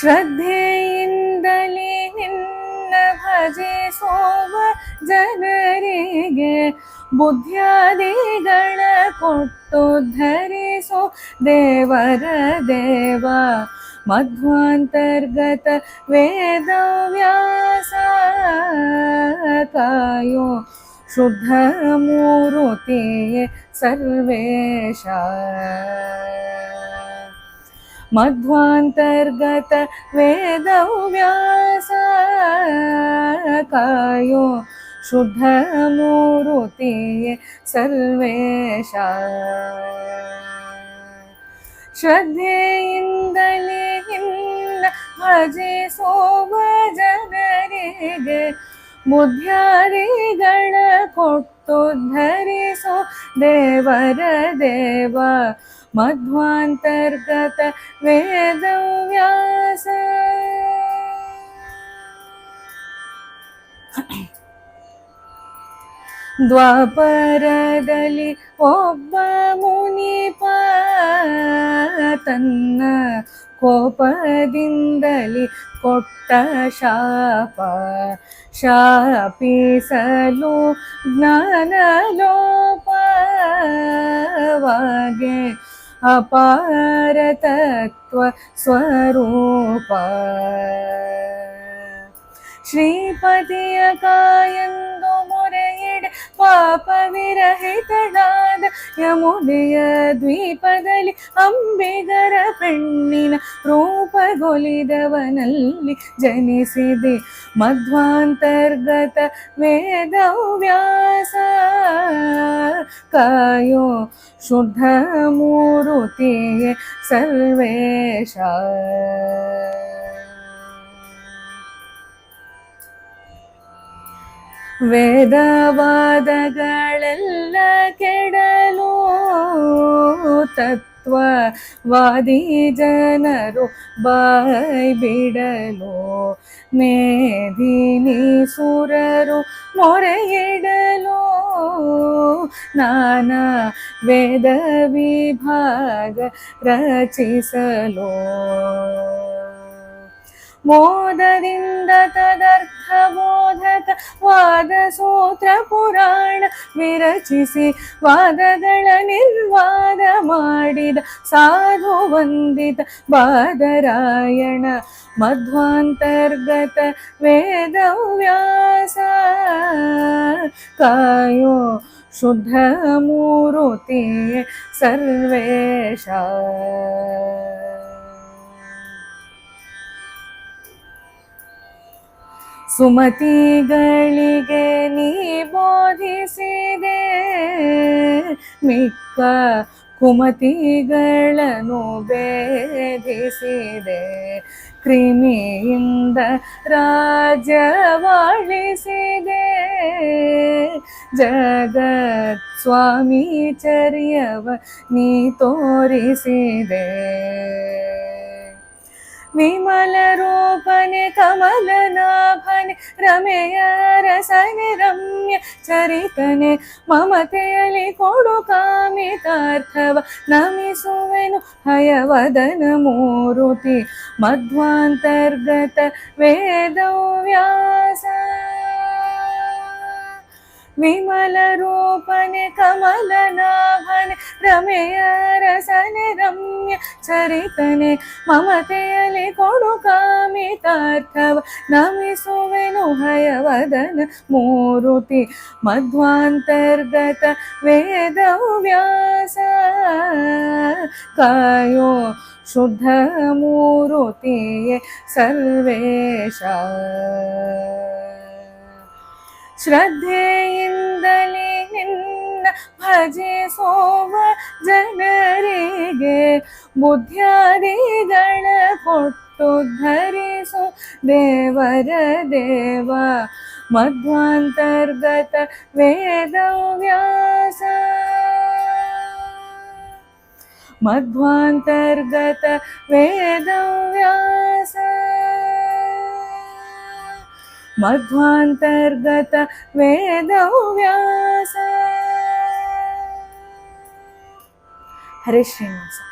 ಶ್ರದ್ಧೆಯಿಂದಲೇ ನಿನ್ನ ಭಜಿಸುವ ಜನರಿಗೆ ಬುದ್ಧ್ಯಾದಿಗಳ ಕೊಟ್ಟು ಧರಿಸೋ ದೇವರ ದೇವ ಮಧ್ವಾಂತರ್ಗತ ವೇದವ್ಯಾಸ ಕಾಯೋ ಶುದ್ಧ ಮೂರುತಿಯೇ ಸರ್ವೇಶ ಮಧ್ವಾಂತರ್ಗತ ವೇದವ್ಯಾಸ ಕಾಯೋ ಶುದ್ಧ ಮೂರುತಿಯೇ ಸರ್ವೇಶ ಶ್ರದ್ಧೆಯಿಂದಲೇ ನಿನ್ನ ಭಜಿಸುವ ಜನರಿಗೆ ಬುದ್ಧ್ಯಾದಿಗಳ ಕೊಟ್ಟು ಧರಿಸೋ ದೇವರ ದೇವ ಮಧ್ವಾಂತರ್ಗತ ವೇದವ್ಯಾಸ ದ್ವಾಪರದಲ್ಲಿ ಒಬ್ಬ ಮುನಿಪ ತನ್ನ ಕೋಪದಿಂದಲಿ ಕೊಟ್ಟ ಶಾಪ ಶಾಪಿಸಲು ಜ್ಞಾನಲೋಪವಾಗೆ ಅಪಾರ ತತ್ವ ಸ್ವರೂಪ ಶ್ರೀಪತಿಯ ಕಾಯಂದು ಮೊರೆಯಿಡ ಪಾಪ ವಿರಹಿತನಾದ ಯಮುನೆಯ ದ್ವೀಪದಲ್ಲಿ ಅಂಬಿಗರ ಪೆಣ್ಣಿನ ರೂಪಗೊಲಿದವನಲ್ಲಿ ಜನಿಸಿದೆ ಮಧ್ವಾಂತರ್ಗತ ವೇದವ್ಯಾಸ ಕಾಯೋ ಮೂರುತಿಯೇ ಸರ್ವೇಶ. ವೇದವಾದಗಳೆಲ್ಲ ಕೆಡಲು ತತ್ವವಾದಿ ಜನರು ಬಾಯ್ ಬಿಡಲು ಮೇದಿನಿ ಸುರರು ಮೊರೆಯಿಡಲು ನಾನಾ ವೇದ ವಿಭಾಗ ರಚಿಸಲು. ಮೋದದಿಂದ ತದರ್ಥ ಬೋಧಕ ವಾದ ಸೂತ್ರ ಪುರಾಣ ವಿರಚಿಸಿ ವಾದಗಳ ನಿರ್ವಾದ ಮಾಡಿದ ಸಾಧು ವಂದಿತ ಬಾದರಾಯಣ ಮಧ್ವಾಂತರ್ಗತ ವೇದವ್ಯಾಸ ಕಾಯೋ ಶುದ್ಧ ಮೂರುತಿಯೇ ಸರ್ವೇಶ ಸುಮತಿಗಳಿಗೆ ನೀ ಬೋಧಿಸಿದೆ ಮಿಕ್ಕ ಕುಮತಿಗಳನ್ನು ಬೇಧಿಸಿದೆ ಕ್ರಿಮಿಯಿಂದ ರಾಜವಾಳಿಸಿದೆ ಜಗತ್ ಸ್ವಾಮಿ ಚರ್ಯವ ನೀ ತೋರಿಸಿದೆ. ವಿಮಲ ರೂಪನೆ ಕಮಲನಾಭನೆ ರಮೆಯ ರಸನೆ ರಮ್ಯ ಚರಿತನೆ ಮಮತೆಯಲ್ಲಿ ಕೊಡು ಕಾಮಿತಾರ್ಥವ ನಮಿಸುವೆನು ಹಯವದನ ಮೂರುತಿ ಮಧ್ವಾಂತರ್ಗತ ವೇದವ್ಯಾಸ विमलरूपन कमलनाभन रमय रसन, रम्य चरितने। ममतेयलि नमी कामितार्थव नमिसुवेनु हयवदन मूरुति। मध्वान्तर्गत वेदव्यास कायो शुद्धमूरुतिये सर्वेषा ಶ್ರದ್ಧೆಯಿಂದಲೇ ನಿನ್ನ ಭಜಿಸುವ ಜನರಿಗೆ ಬುದ್ಧ್ಯಾದಿಗಳ ಕೊಟ್ಟು ಧರಿಸು ದೇವರ ದೇವ ಮಧ್ವಾಂತರ್ಗತ ವೇದವ್ಯಾಸ ಮಧ್ವಾಂತರ್ಗತ ವೇದವ್ಯಾಸ మధ్వాంతర్గత వేదవ్యాస. హరే శ్రీనివాస.